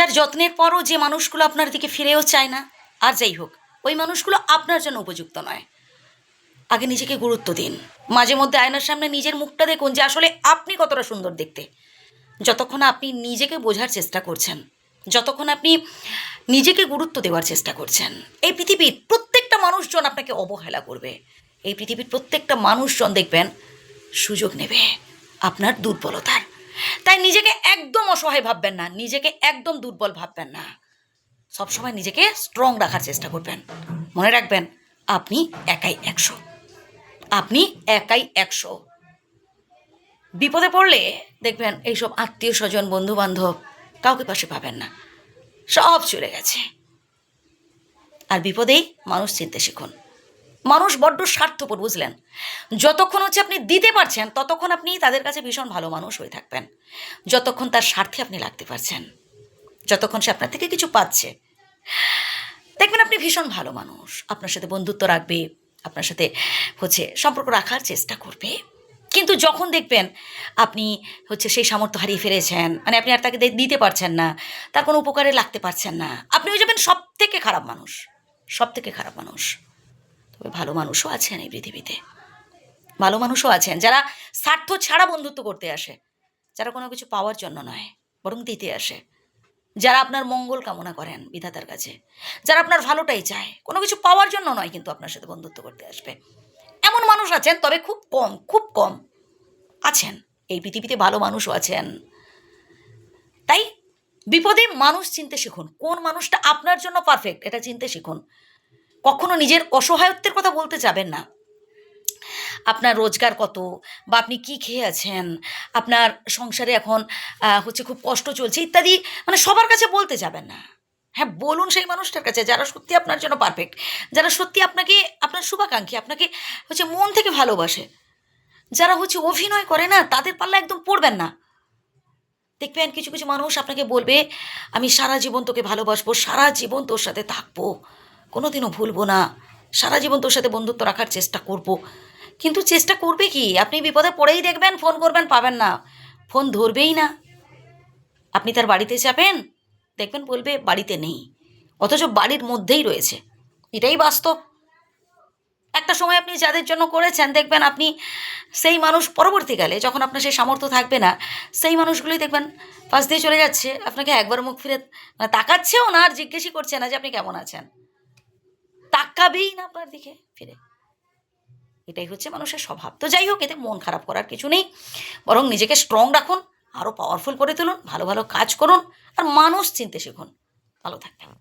হাজার যত্নের পরও যে মানুষগুলো আপনার দিকে ফিরেও চায় না, আর যাই হোক, ওই মানুষগুলো আপনার জন্য উপযুক্ত নয়। আগে নিজেকে গুরুত্ব দিন। মাঝে মধ্যে আয়নার সামনে নিজের মুখটা দেখুন যে আসলে আপনি কতটা সুন্দর দেখতে। যতক্ষণ আপনি নিজেকে বোঝার চেষ্টা করছেন, যতক্ষণ আপনি নিজেকে গুরুত্ব দেওয়ার চেষ্টা করছেন, এই পৃথিবীর প্রত্যেকটা মানুষজন আপনাকে অবহেলা করবে। এই পৃথিবীর প্রত্যেকটা মানুষজন দেখবেন সুযোগ নেবে আপনার দুর্বলতার। তাই নিজেকে একদম অসহায় ভাববেন না, নিজেকে একদম দুর্বল ভাববেন না। সবসময় নিজেকে স্ট্রং রাখার চেষ্টা করবেন। মনে রাখবেন, আপনি একাই একশো। আপনি একাই একশো। বিপদে পড়লে দেখবেন এইসব আত্মীয় স্বজন বন্ধু বান্ধব কাউকে পাশে পাবেন না। সব চলে গেছে। আর বিপদেই মানুষ চিনতে শিখুন। মানুষ বড্ড স্বার্থপর, বুঝলেন? যতক্ষণ হচ্ছে আপনি দিতে পারছেন, ততক্ষণ আপনি তাদের কাছে ভীষণ ভালো মানুষ হয়ে থাকবেন। যতক্ষণ তার স্বার্থে আপনি লাগতে পারছেন, যতক্ষণ সে আপনার থেকে কিছু পাচ্ছে। দেখবেন আপনি ভীষণ ভালো মানুষ। আপনার সাথে বন্ধুত্ব রাখবে, আপনার সাথে হচ্ছে সম্পর্ক রাখার চেষ্টা করবে। কিন্তু যখন দেখবেন আপনি হচ্ছে সেই সামর্থ্য হারিয়ে ফেলেছেন মানে আপনি আর তাকে দিতে পারছেন না, তার কোনো উপকারে লাগতে পারছেন না আপনি হয়ে যাবেন সব থেকে খারাপ মানুষ সব থেকে খারাপ মানুষ। তবে ভালো মানুষও আছেন এই পৃথিবীতে। ভালো মানুষও আছেন, যারা স্বার্থ ছাড়া বন্ধুত্ব করতে আসে, যারা কোনো কিছু পাওয়ার জন্য নয়, বরং দিতে আসে। যারা আপনার মঙ্গল কামনা করেন বিধাতার কাছে, যারা আপনার ভালোটাই চায়, কোনো কিছু পাওয়ার জন্য নয় কিন্তু আপনার সাথে বন্ধুত্ব করতে আসবে। এমন মানুষ আছেন, তবে খুব কম খুব কম আছেন। এই পৃথিবীতে ভালো মানুষও আছেন। তাই বিপদে মানুষ চিনতে শিখুন, কোন মানুষটা আপনার জন্য পারফেক্ট এটা চিনতে শিখুন। কখনো নিজের অসহায়ত্বের কথা বলতে যাবেন না। আপনার রোজগার কত? বা আপনি কি খেয়ে আছেন? আপনার সংসারে এখন হচ্ছে খুব কষ্ট চলছে ইত্যাদি মানে সবার কাছে বলতে যাবেন না। হ্যাঁ বলুন সেই মানুষটার কাছে, যারা সত্যি আপনার জন্য পারফেক্ট যারা সত্যি আপনাকে, আপনার শুভাকাঙ্ক্ষী, আপনাকে হচ্ছে মন থেকে ভালোবাসে, যারা হচ্ছে অভিনয় করে না, তাদের পাল্লা একদম পড়বেন না। দেখবেন কিছু কিছু মানুষ আপনাকে বলবে, আমি সারা জীবন তোকে ভালোবাসবো, সারা জীবন তোর সাথে থাকব। কোনোদিনও ভুলবো না। সারা জীবন তোর সাথে বন্ধুত্ব রাখার চেষ্টা করব। কিন্তু চেষ্টা করবে কি? আপনি বিপদে পড়েই দেখবেন, ফোন করবেন, পাবেন না। ফোন ধরবেই না। আপনি তার বাড়িতে যাবেন, দেখবেন বলবে বাড়িতে নেই। অথচ বাড়ির মধ্যেই রয়েছে। এটাই বাস্তব। একটা সময় আপনি যাদের জন্য করেছেন, দেখবেন আপনি সেই মানুষ পরবর্তীকালে যখন আপনার সেই সামর্থ্য থাকবে না, সেই মানুষগুলোই দেখবেন পাশ দিয়ে চলে যাচ্ছে। আপনাকে একবার মুখ ফিরে মানে তাকাচ্ছেও না আর জিজ্ঞেসই করছে না যে আপনি কেমন আছেন। তাকাবেই না আপনার দিকে, ফিরে। এটাই হচ্ছে মানুষের স্বভাব। তো যাই হোক, এতে মন খারাপ করার কিছু নেই। বরং নিজেকে স্ট্রং রাখুন আরও পাওয়ারফুল করে তুলুন, ভালো ভালো কাজ করুন, আর মানুষ চিনতে শিখুন। ভালো থাকবেন।